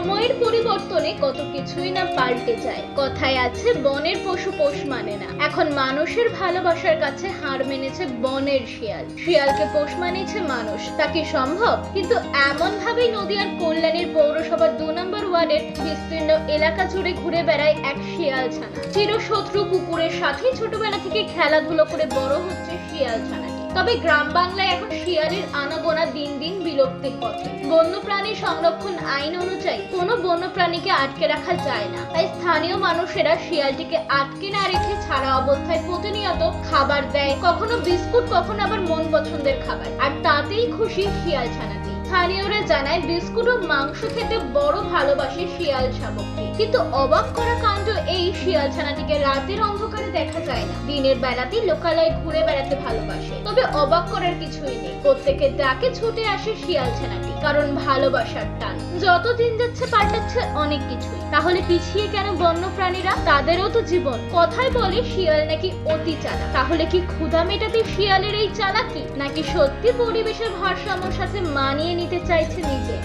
সময়ের পরিবর্তনে কত কিছুই না পাল্টে যায়। কথায় আছে, বনের পশু পোষ মানে না। এখন মানুষের ভালোবাসার কাছে হার মেনেছে বনের শিয়াল। শিয়ালকে পোষ মানিয়েছে মানুষ। তা কি সম্ভব? কিন্তু এমন ভাবেই নদীয়ার কল্যাণীর পৌরসভার দু নম্বর ওয়ার্ডের বিস্তীর্ণ এলাকা জুড়ে ঘুরে বেড়ায় এক শিয়াল ছানা। চিরশত্রু কুকুরের সাথে ছোটবেলা থেকে খেলাধুলো করে বড় হচ্ছে শিয়াল ছানাটি। তবে গ্রাম বাংলায় এখন শিয়ালের আনাগোনা দিন দিন বিলুপ্তির পথে। বন্যপ্রাণী সংরক্ষণ আইন অনুযায়ী কোনো বন্যপ্রাণীকে আটকে রাখা যায় না। তাই স্থানীয় মানুষেরা শিয়ালটিকে আটকে না রেখে ছাড়া অবস্থায় প্রতিনিয়ত খাবার দেয়। কখনো বিস্কুট, কখনো আবার মন পছন্দের খাবার। আর তাতেই খুশি শিয়াল ছানাটি। স্থানীয়রা জানায়, বিস্কুট ও মাংস খেতে বড় ভালোবাসে শিয়াল শাবকটি কিন্তু অবাক করা কাণ্ড এই শিয়াল ছানাটিকে রাতের অন্ধকারে দেখা যায় না। দিনের বেলাতেই লোকালয়ে ঘুরে বেড়াতে ভালোবাসে। তবে অবাক করার কিছুই নেই। প্রত্যেকের ডাকে ছুটে আসে শিয়াল ছানাটি, কারণ ভালোবাসার টান। যত দিন যাচ্ছে পাল্টাচ্ছে অনেক কিছুই। তাহলে পিছিয়ে কেন বন্য প্রাণীরা তাদেরও তো জীবন। কথায় বলে শিয়াল নাকি অতি চালাক। তাহলে কি ক্ষুধা মেটাতে শিয়ালের এই চালাকি? নাকি সত্যি পরিবেশের ভারসাম্যের সাথে মানিয়ে নিতে চাইছে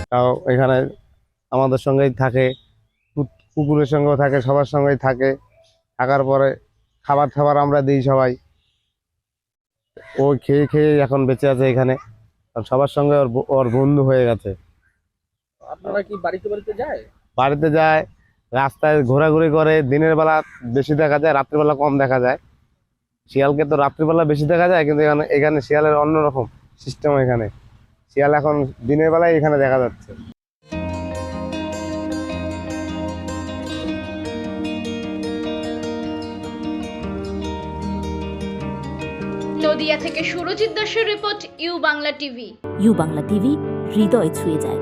তাও এখানে আমাদের সঙ্গেই থাকে কুকুরের সঙ্গেও থাকে সবার সঙ্গেই থাকে। থাকার পরে খাবার খাবার আমরা দিই সবাই। ও খেয়ে খেয়ে এখন বেঁচে আছে এখানে। আর সবার সঙ্গে ওর ব- ওর বন্ধু হয়ে গেছে। আপনারা কি বাড়িতে বাড়িতে যায়? বাড়িতে যায় রাস্তায় ঘোরাঘুরি করে। দিনের বেলা বেশি দেখা যায় রাত্রিবেলা কম দেখা যায়। শিয়ালকে তো রাত্রিবেলা বেশি দেখা যায় কিন্তু এখানে এখানে শিয়ালের অন্যরকম সিস্টেম এখানে। শিয়াল এখন দিনের বেলায় এখানে দেখা যাচ্ছে। নদিয়া থেকে সুরজিৎ দাসের report U Bangla TV. U Bangla TV হৃদয় ছুঁয়ে যায়।